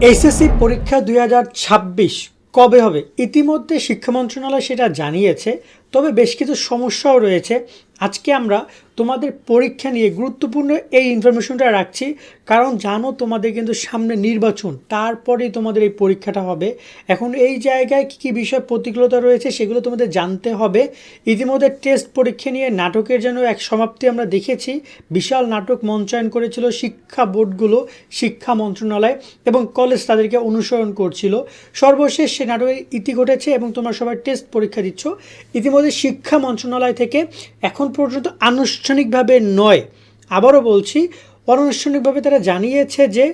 HSC পরীক্ষা দুই হাজার ছাব্বিশ কবে হবে? ইতিমধ্যে শিক্ষা মন্ত্রণালয় সেটা জানিয়েছে, তবে বেশ কিছু সমস্যাও রয়েছে। আজকে আমরা তোমাদের পরীক্ষা নিয়ে গুরুত্বপূর্ণ এই ইনফরমেশনটা রাখছি। কারণ জানো তোমাদের কিন্তু সামনে নির্বাচন, তারপরেই তোমাদের এই পরীক্ষাটা হবে। এখন এই জায়গায় কী কী বিষয় প্রতিকূলতা রয়েছে সেগুলো তোমাদের জানতে হবে। ইতিমধ্যে টেস্ট পরীক্ষা নিয়ে নাটকের যেন এক সমাপ্তি আমরা দেখেছি। বিশাল নাটক মঞ্চায়ন করেছিল শিক্ষা বোর্ডগুলো, শিক্ষা মন্ত্রণালয় এবং কলেজ তাদেরকে অনুসরণ করছিল। সর্বশেষ সে নাটকের ইতি ঘটেছে এবং তোমরা সবাই টেস্ট পরীক্ষা দিচ্ছ। ইতিমধ্যে শিক্ষা মন্ত্রণালয় থেকে এখন পর্যন্ত আনুষ্ঠানিকভাবে নয়। আবারও বলছি, অনানুষ্ঠানিকভাবে তারা জানিয়েছে যে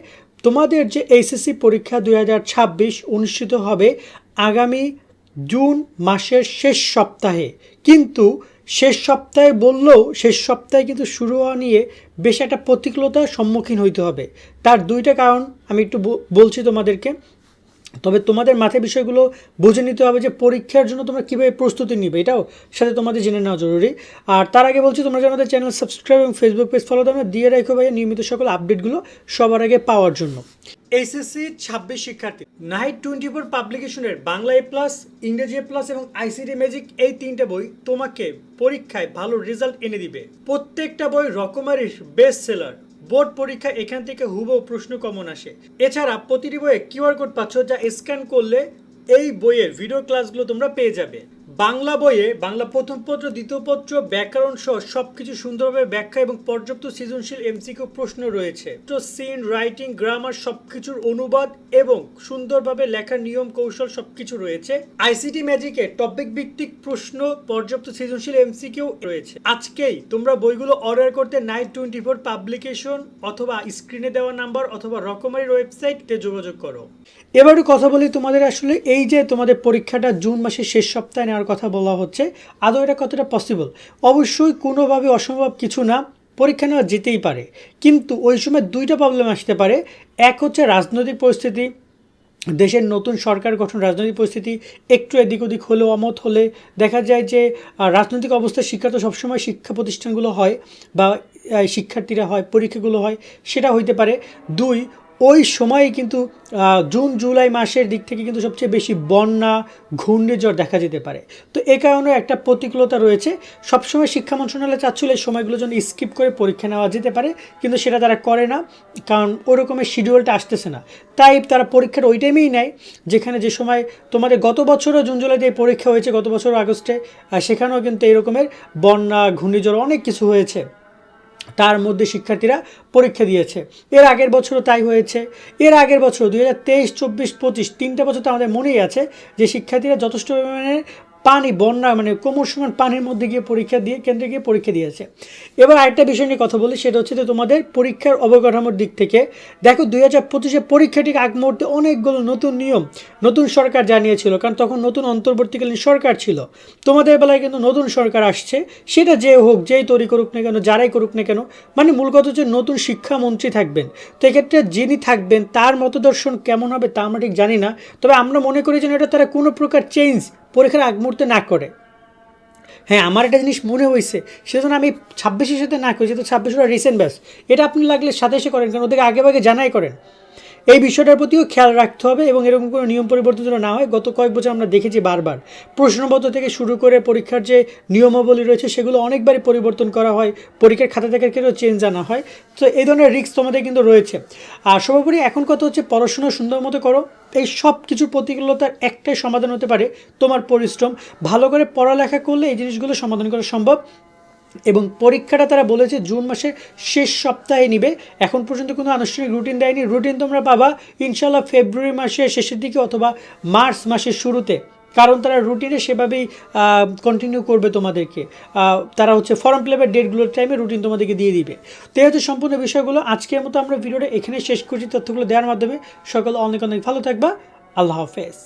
তোমাদের যে এইচএসসি পরীক্ষা দুই হাজার ছাব্বিশ অনুষ্ঠিত হবে আগামী জুন মাসের শেষ সপ্তাহে। কিন্তু শেষ সপ্তাহে বললেও শেষ সপ্তাহে কিন্তু শুরু হওয়া নিয়ে বেশ একটা প্রতিকূলতার সম্মুখীন হইতে হবে। তার দুইটা কারণ আমি একটু বলছি তোমাদেরকে। তবে তোমাদের মাথায় বিষয়গুলো বুঝে নিতে হবে যে পরীক্ষার জন্য তোমরা কীভাবে প্রস্তুতি নিবে, এটাও সাথে তোমাদের জেনে নেওয়া জরুরি। আর তার আগে বলছি, তোমরা যে আমাদের চ্যানেল সাবস্ক্রাইব এবং ফেসবুক পেজ ফলো তোমরা দিয়ে রাখো ভাই নিয়মিত সকল আপডেটগুলো সবার আগে পাওয়ার জন্য। এইচএসসি ছাব্বিশ শিক্ষার্থী নাইট টোয়েন্টি ফোর পাবলিকেশনের বাংলা এ প্লাস ইংরেজি এ প্লাস এবং আইসিটি ম্যাজিক এই তিনটে বই তোমাকে পরীক্ষায় ভালো রেজাল্ট এনে দিবে। প্রত্যেকটা বই রকমারির বেস্ট সেলার বোর্ড পরীক্ষা এখান থেকে হুবহু প্রশ্ন কমন আসে। এছাড়া প্রতিটি বইয়ে কিউআর কোড পাচ্ছ যা স্ক্যান করলে এই বইয়ের ভিডিও ক্লাসগুলো তোমরা পেয়ে যাবে। বাংলা বইয়ে বাংলা প্রথম পত্র, দ্বিতীয় পত্র, ব্যাকরণ সহ সবকিছু সুন্দরভাবে ব্যাখ্যা এবং পর্যাপ্ত সৃজনশীল এমসিকিউ প্রশ্ন রয়েছে। তো সিন রাইটিং গ্রামার সবকিছুর অনুবাদ এবং সুন্দরভাবে লেখার নিয়ম, কৌশল সবকিছু রয়েছে। আইসিটি ম্যাজিকে টপিক ভিত্তিক প্রশ্ন, পর্যাপ্ত সৃজনশীল এমসিকিউ রয়েছে। আজকেই তোমরা বইগুলো অর্ডার করতে নাইট টোয়েন্টি ফোর পাবলিকেশন অথবা স্ক্রিনে দেওয়া নাম্বার অথবা রকমারি ওয়েবসাইটে যোগাযোগ করো। এবার একটু কথা বলি তোমাদের আসলে এই যে তোমাদের পরীক্ষাটা জুন মাসের শেষ সপ্তাহে নেওয়ার কথা বলা হচ্ছে। আদৌ এটা কতটা পসিবল অবশ্যই কোনোভাবে অসম্ভব কিছু না, পরীক্ষা নেওয়া যেতেই পারে। কিন্তু ওই সময় দুইটা প্রবলেম আসতে পারে। এক হচ্ছে রাজনৈতিক পরিস্থিতি। দেশের নতুন সরকার গঠন, রাজনৈতিক পরিস্থিতি একটু এদিক ওদিক হলেও অমত হলে দেখা যায় যে রাজনৈতিক অবস্থায় শিক্ষা তো সবসময় শিক্ষা প্রতিষ্ঠানগুলো হয় বা শিক্ষার্থীরা হয়, পরীক্ষাগুলো হয়, সেটা হইতে পারে। দুই ওই সময়ে কিন্তু জুন, জুলাই মাসের দিক থেকে কিন্তু সবচেয়ে বেশি বন্যা, ঘূর্ণিঝড় দেখা যেতে পারে। তো এ কারণে একটা প্রতিকূলতা রয়েছে। সবসময় শিক্ষা মন্ত্রণালয় চাচ্ছিল এই সময়গুলো যেন স্কিপ করে পরীক্ষা নেওয়া যেতে পারে, কিন্তু সেটা তারা করে না, কারণ ওই রকমের শিডিউলটা আসতেছে না। তাই তারা পরীক্ষার ওই টাইমেই নেয়, যেখানে যে সময় তোমাদের গত বছরও জুন, জুলাইতে এই পরীক্ষা হয়েছে, গত বছর আগস্টে সেখানেও কিন্তু এই রকমের বন্যা, ঘূর্ণিঝড় অনেক কিছু হয়েছে। তার মধ্যে শিক্ষার্থীরা পরীক্ষা দিয়েছে। এর আগের বছরও তাই হয়েছে। এর আগের বছর দুই হাজার তেইশ, চব্বিশ, পঁচিশ তিনটা বছর তো আমাদের মনেই আছে যে শিক্ষার্থীরা যথেষ্ট পরিমাণে পানি, বন্যা মানে কোমর সমান পানির মধ্যে গিয়ে পরীক্ষা দিয়ে, কেন্দ্রে গিয়ে পরীক্ষা দিয়েছে। এবার আরেকটা বিষয় নিয়ে কথা বলি, সেটা হচ্ছে যে তোমাদের পরীক্ষার অবকাঠামোর দিক থেকে। দেখো, দুই হাজার পঁচিশে পরীক্ষাটির আগ মুহূর্তে অনেকগুলো নতুন নিয়ম, নতুন সরকার জানিয়েছিল, কারণ তখন নতুন অন্তর্বর্তীকালীন সরকার ছিল। তোমাদের বেলায় কিন্তু নতুন সরকার আসছে, সেটা যে হোক, যেই তৈরি করুক না কেন, যারাই করুক না কেন মানে মূল কথা হচ্ছে নতুন শিক্ষামন্ত্রী থাকবেন। তো এক্ষেত্রে যিনি থাকবেন, তার মতদর্শন কেমন হবে তা আমরা ঠিক জানি না, তবে আমরা মনে করি যেন এটা তারা কোনো প্রকার চেঞ্জ পরীক্ষার আগ মুহূর্তে না করে। হ্যাঁ আমার একটা জিনিস মনে হয়েছে সেজন্য আমি ছাব্বিশের সাথে না করি, যেহেতু ছাব্বিশ রিসেন্ট ব্যাস এটা আপনি লাগলে এসে করেন, কারণ ওদেরকে আগে ভাগে জানাই করেন। এই বিষয়টার প্রতিও খেয়াল রাখতে হবে এবং এরকম কোনো নিয়ম পরিবর্তন যেন না হয়। গত কয়েক বছর আমরা দেখেছি বারবার প্রশ্নপত্র থেকে শুরু করে পরীক্ষার যে নিয়মাবলী রয়েছে, সেগুলো অনেকবারই পরিবর্তন করা হয়। পরীক্ষার খাতা থেকে ক্ষেত্রেও চেঞ্জ আনা হয়। তো এই ধরনের রিস্ক তোমাদের কিন্তু রয়েছে। আর সর্বোপরি এখন কথা হচ্ছে পড়াশোনা সুন্দর মতো করো। এই সব কিছুর প্রতিকূলতার একটাই সমাধান হতে পারে তোমার পরিশ্রম। ভালো করে পড়ালেখা করলে এই জিনিসগুলো সমাধান করা সম্ভব। এবং পরীক্ষাটা তারা বলেছে জুন মাসের শেষ সপ্তাহে নিবে। এখন পর্যন্ত কোনো আনুষ্ঠানিক রুটিন দেয়নি। রুটিন তোমরা পাবা ইনশাল্লাহ ফেব্রুয়ারি মাসের শেষের দিকে অথবা মার্চ মাসের শুরুতে। কারণ তারা রুটিনে সেভাবেই কন্টিনিউ করবে তোমাদেরকে। তারা হচ্ছে ফর্ম ফিলাপের ডেটগুলোর টাইমে রুটিন তোমাদেরকে দিয়ে দিবে। তো সম্পূর্ণ বিষয়গুলো। আজকের মতো আমরা ভিডিওটা এখানে শেষ করছি। তথ্যগুলো দেওয়ার মাধ্যমে সকল অনেক অনেক ভালো থাকবা। আল্লাহ হাফেজ।